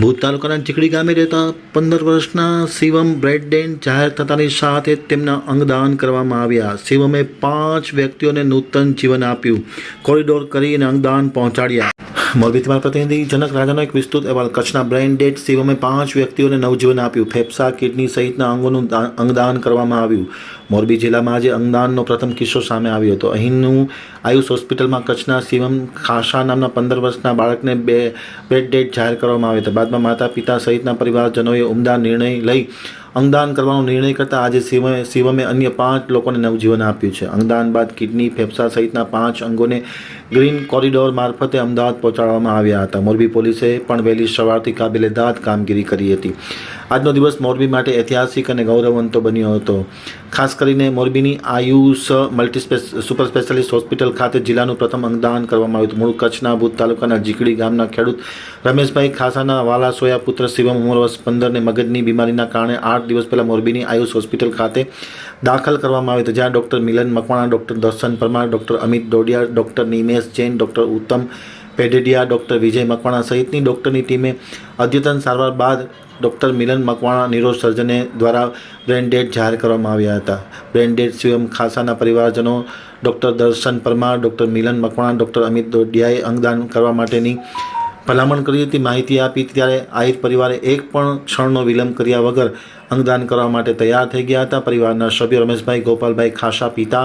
ભૂત તાલુકાના ચીકડી ગામે રહેતા પંદર વર્ષના શિવમ બ્રેડડેન જાહેર થતાની સાથે તેમના અંગદાન કરવામાં આવ્યા. શિવમે પાંચ વ્યક્તિઓને નૂતન જીવન આપ્યું. કોરિડોર કરીને અંગદાન પહોંચાડ્યા. મોરબીથી પ્રતિનિધિ જનક રાજાનો એક વિસ્તૃત અહેવાલ. કચ્છના બ્રેન ડેડ શિવમે પાંચ વ્યક્તિઓને નવજીવન આપ્યું. ફેફસા, કિડની સહિતના અંગોનું અંગદાન કરવામાં આવ્યું. મોરબી જિલ્લામાં આજે અંગદાનનો પ્રથમ કિસ્સો સામે આવ્યો હતો. અહીંનું આયુષ હોસ્પિટલમાં કચ્છના શિવમ ખાસા નામના પંદર વર્ષના બાળકને બે, બેડ ડેડ જાહેર કરવામાં આવ્યો હતો. બાદમાં માતા પિતા સહિતના પરિવારજનોએ ઉમદા નિર્ણય લઈ અંગદાન કરવાનો નિર્ણય કરતા આજે શિવમે શિવમે અન્ય પાંચ લોકોને નવજીવન આપ્યું છે. અંગદાન બાદ કિડની, ફેફસા સહિતના પાંચ અંગોને ગ્રીન કોરિડોર મારફતે અમદાવાદ પહોંચાડવામાં આવ્યા હતા. મોરબી પોલીસે પણ વહેલી સવારથી કાબેલેદાદ કામગીરી કરી હતી. આજનો દિવસ મોરબી માટે ઐતિહાસિક અને ગૌરવવંતો બન્યો હતો. ખાસ કરીને મોરબીની Ayush multi super specialist hospital ખાતે જિલ્લાનું પ્રથમ અંગદાન કરવામાં આવ્યું હતું. મૂળ કચ્છના ભૂત તાલુકાના જીકડી ગામના ખેડૂત રમેશભાઈ ખાસાના વાલા પુત્ર શિવમ ઉંમર વર્ષ પંદરને મગજની બીમારીના કારણે આઠ દિવસ પહેલાં મોરબીની આયુષ હોસ્પિટલ ખાતે દાખલ કરવામાં આવ્યો હતો. જ્યાં doctor Milan Makwana, doctor Darshan Parmar, doctor Amit Dodiya doctor Nimesh Jain, doctor Uttam Pededia doctor વિજય મકવાણા સહિતની ડૉક્ટરની ટીમે અદ્યતન સારવાર બાદ ડૉક્ટર મિલન મકવાણા નિરોજ સર્જને દ્વારા બ્રેન ડેડ જાહેર કરવામાં આવ્યા હતા. બ્રેન ડેડ ખાસાના પરિવારજનો, doctor Darshan Parmar, doctor Milan Makwana, doctor Amit દોડિયાએ અંગદાન કરવા માટેની ભલામણ કરી હતી, માહિતી આપી ત્યારે આહિર પરિવારે એક પણ ક્ષણનો વિલંબ કર્યા વગર અંગદાન કરવા માટે તૈયાર થઈ ગયા હતા. પરિવારના સભ્યો રમેશભાઈ, ગોપાલભાઈ ખાસા પિતા,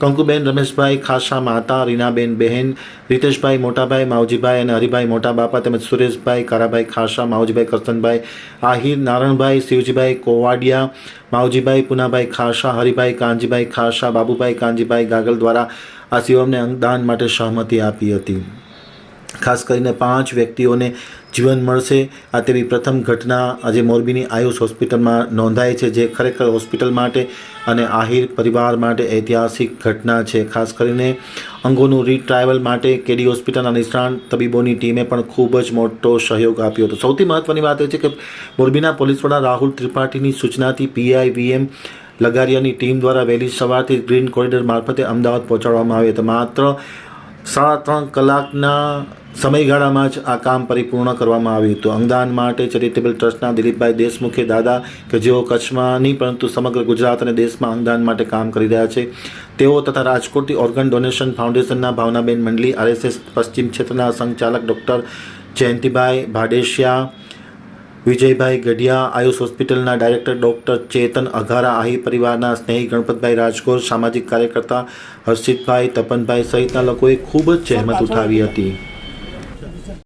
કંકુબેન રમેશભાઈ ખાસા માતા, રીનાબેન બહેન, રીતેશભાઈ મોટાભાઈ, માવજીભાઈ અને હરિભાઈ મોટા બાપા તેમજ સુરેશભાઈ કારાભાઈ ખાસા, માવજીભાઈ કરતનભાઈ આહિર, નારણભાઈ, શિવજીભાઈ કોવાડિયા, માવજીભાઈ પુનાભાઈ ખાસા, હરિભાઈ કાનજીભાઈ ખાસા, બાબુભાઈ કાનજીભાઈ ગાગલ દ્વારા આ શિવમને અંગદાન માટે સહમતિ આપી હતી. ખાસ કરીને પાંચ વ્યક્તિઓને જીવન મળશે. આ તેવી પ્રથમ ઘટના આજે મોરબીની આયુષ હોસ્પિટલમાં નોંધાઈ છે, જે ખરેખર હોસ્પિટલ માટે અને આહિર પરિવાર માટે ઐતિહાસિક ઘટના છે. ખાસ કરીને અંગોનું રીટ્રાયવલ માટે કેડી હોસ્પિટલના નિષ્ણાંત તબીબોની ટીમે પણ ખૂબ જ મોટો સહયોગ આપ્યો હતો. સૌથી મહત્ત્વની વાત એ છે કે મોરબીના પોલીસ વડા રાહુલ ત્રિપાઠીની સૂચનાથી પીઆઈ વીએમ લગારિયાની ટીમ દ્વારા વહેલી સવારથી ગ્રીન કોરિડોર મારફતે અમદાવાદ પહોંચાડવામાં આવી હતી. માત્ર સાડા ત્રણ કલાકના સમયગાળામાં જ આ કામ પરિપૂર્ણ કરવામાં આવ્યું હતું. અંગદાન માટે ચેરિટેબલ ટ્રસ્ટના દિલીપભાઈ દેશમુખે દાદા કે જેઓ કચ્છમાં નહીં પરંતુ સમગ્ર ગુજરાત અને દેશમાં અંગદાન માટે કામ કરી રહ્યા છે તેઓ તથા રાજકોટથી ઓર્ગન ડોનેશન ફાઉન્ડેશનના ભાવનાબેન મંડલી આરએસએસ પશ્ચિમ ક્ષેત્રના સંચાલક ડૉક્ટર જયંતિભાઈ ભાડેશિયા વિજયભાઈ ગઢિયા આયુષ હોસ્પિટલના ડાયરેક્ટર ડૉક્ટર ચેતન અઘારા આહી પરિવારના સ્નેહી ગણપતભાઈ રાજગોર સામાજિક કાર્યકર્તા હર્ષિતભાઈ તપનભાઈ સહિતના લોકોએ ખૂબ જ જહેમત ઉઠાવી હતી.